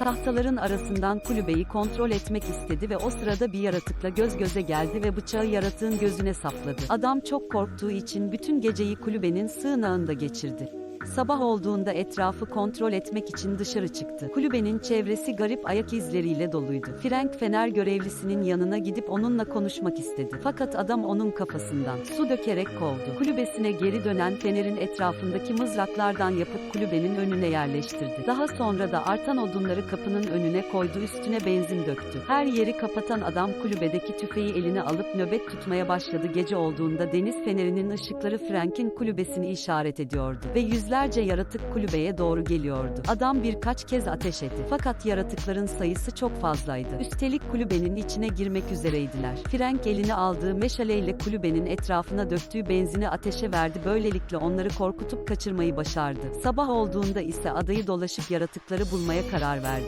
Tahtaların arasından kulübeyi kontrol etmek istedi ve o sırada bir yaratıkla göz göze geldi ve bıçağı yaratığın gözüne sapladı. Adam çok korktuğu için bütün geceyi kulübenin sığınağında geçirdi. Sabah olduğunda etrafı kontrol etmek için dışarı çıktı. Kulübenin çevresi garip ayak izleriyle doluydu. Frank fener görevlisinin yanına gidip onunla konuşmak istedi. Fakat adam onun kafasından su dökerek kovdu. Kulübesine geri dönen fenerin etrafındaki mızraklardan yapıp kulübenin önüne yerleştirdi. Daha sonra da artan odunları kapının önüne koydu üstüne benzin döktü. Her yeri kapatan adam kulübedeki tüfeği eline alıp nöbet tutmaya başladı. Gece olduğunda deniz fenerinin ışıkları Frank'in kulübesini işaret ediyordu ve yüzlerce yaratık kulübeye doğru geliyordu. Adam birkaç kez ateş etti. Fakat yaratıkların sayısı çok fazlaydı. Üstelik kulübenin içine girmek üzereydiler. Frank eline aldığı meşaleyle kulübenin etrafına döktüğü benzini ateşe verdi. Böylelikle onları korkutup kaçırmayı başardı. Sabah olduğunda ise adayı dolaşıp yaratıkları bulmaya karar verdi.